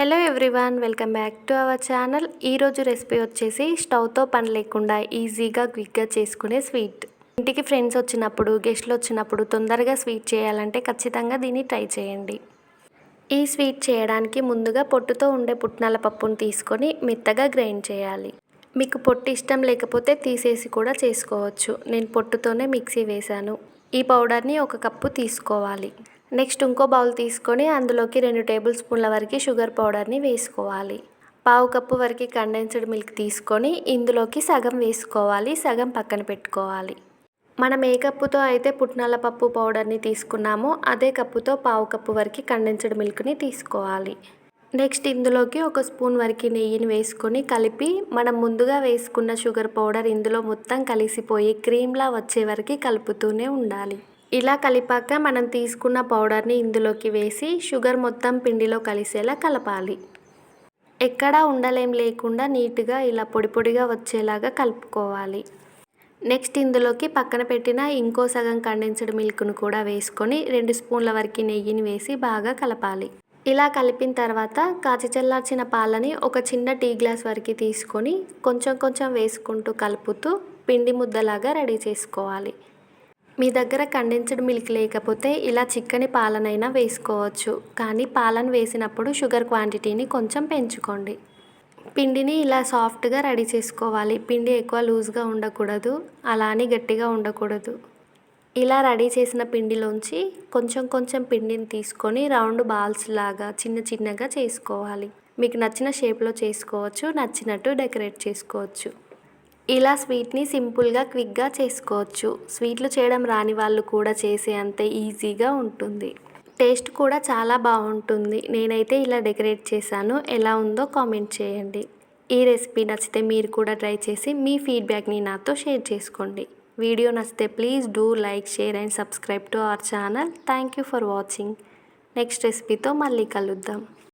Hello everyone welcome back to our channel ఈరోజు recipe వచ్చేసి స్టవ్తో పని లేకుండా ఈజీగా క్విక్గా చేసుకునే స్వీట్ ఇంటికి ఫ్రెండ్స్ వచ్చినప్పుడు గెస్ట్లు వచ్చినప్పుడు తొందరగా స్వీట్ చేయాలంటే ఖచ్చితంగా దీన్ని ట్రై చేయండి. ఈ స్వీట్ చేయడానికి ముందుగా పొట్టుతో ఉండే పుట్నాల పప్పును తీసుకొని మెత్తగా గ్రైండ్ చేయాలి. మీకు పొట్టు ఇష్టం లేకపోతే తీసేసి కూడా చేసుకోవచ్చు. నేను పొట్టుతోనే మిక్సీ వేశాను. ఈ పౌడర్ని ఒక కప్పు తీసుకోవాలి. నెక్స్ట్ ఇంకో బౌల్ తీసుకొని అందులోకి రెండు టేబుల్ స్పూన్ల వరకు షుగర్ పౌడర్ని వేసుకోవాలి. పావు కప్పు వరకు కండెన్స్డ్ మిల్క్ తీసుకొని ఇందులోకి సగం వేసుకోవాలి సగం పక్కన పెట్టుకోవాలి. మనం ఏ కప్పుతో అయితే పుట్నాల పప్పు పౌడర్ని తీసుకున్నామో అదే కప్పుతో పావు కప్పు వరకు కండెన్స్డ్ మిల్క్ని తీసుకోవాలి. నెక్స్ట్ ఇందులోకి ఒక స్పూన్ వరకు నెయ్యిని వేసుకొని కలిపి మనం ముందుగా వేసుకున్న షుగర్ పౌడర్ ఇందులో మొత్తం కలిసిపోయి క్రీమ్లా వచ్చే వరకు కలుపుతూనే ఉండాలి. ఇలా కలిపాక మనం తీసుకున్న పౌడర్ని ఇందులోకి వేసి షుగర్ మొత్తం పిండిలో కలిసేలా కలపాలి. ఎక్కడా ఉండలేం లేకుండా నీట్గా ఇలా పొడి పొడిగా వచ్చేలాగా కలుపుకోవాలి. నెక్స్ట్ ఇందులోకి పక్కన పెట్టిన ఇంకో సగం కండెన్స్డ్ మిల్క్ను కూడా వేసుకొని రెండు స్పూన్ల వరకు నెయ్యిని వేసి బాగా కలపాలి. ఇలా కలిపిన తర్వాత కాచి చల్లార్చిన పాలని ఒక చిన్న టీ గ్లాస్ వరకు తీసుకొని కొంచెం కొంచెం వేసుకుంటూ కలుపుతూ పిండి ముద్దలాగా రెడీ చేసుకోవాలి. మీ దగ్గర కండెన్స్డ్ మిల్క్ లేకపోతే ఇలా చిక్కని పాలనైనా వేసుకోవచ్చు. కానీ పాలను వేసినప్పుడు షుగర్ క్వాంటిటీని కొంచెం పెంచుకోండి. పిండిని ఇలా సాఫ్ట్గా రెడీ చేసుకోవాలి. పిండి ఎక్కువ లూజ్గా ఉండకూడదు. అలానే గట్టిగా ఉండకూడదు. ఇలా రెడీ చేసిన పిండిలోంచి కొంచెం కొంచెం పిండిని తీసుకొని రౌండ్ బాల్స్ లాగా చిన్న చిన్నగా చేసుకోవాలి. మీకు నచ్చిన షేప్లో చేసుకోవచ్చు. నచ్చినట్టు డెకరేట్ చేసుకోవచ్చు. ఇలా స్వీట్ని సింపుల్గా క్విక్గా చేసుకోవచ్చు. స్వీట్లు చేయడం రాని వాళ్ళు కూడా చేసే అంతే ఈజీగా ఉంటుంది. టేస్ట్ కూడా చాలా బాగుంటుంది. నేనైతే ఇలా డెకరేట్ చేశాను. ఎలా ఉందో కామెంట్ చేయండి. ఈ రెసిపీ నచ్చితే మీరు కూడా ట్రై చేసి మీ ఫీడ్బ్యాక్ని నాతో షేర్ చేసుకోండి. వీడియో నచ్చితే please do like share and subscribe to our channel. Thank you for watching. Next రెసిపీతో మళ్ళీ కలుద్దాం.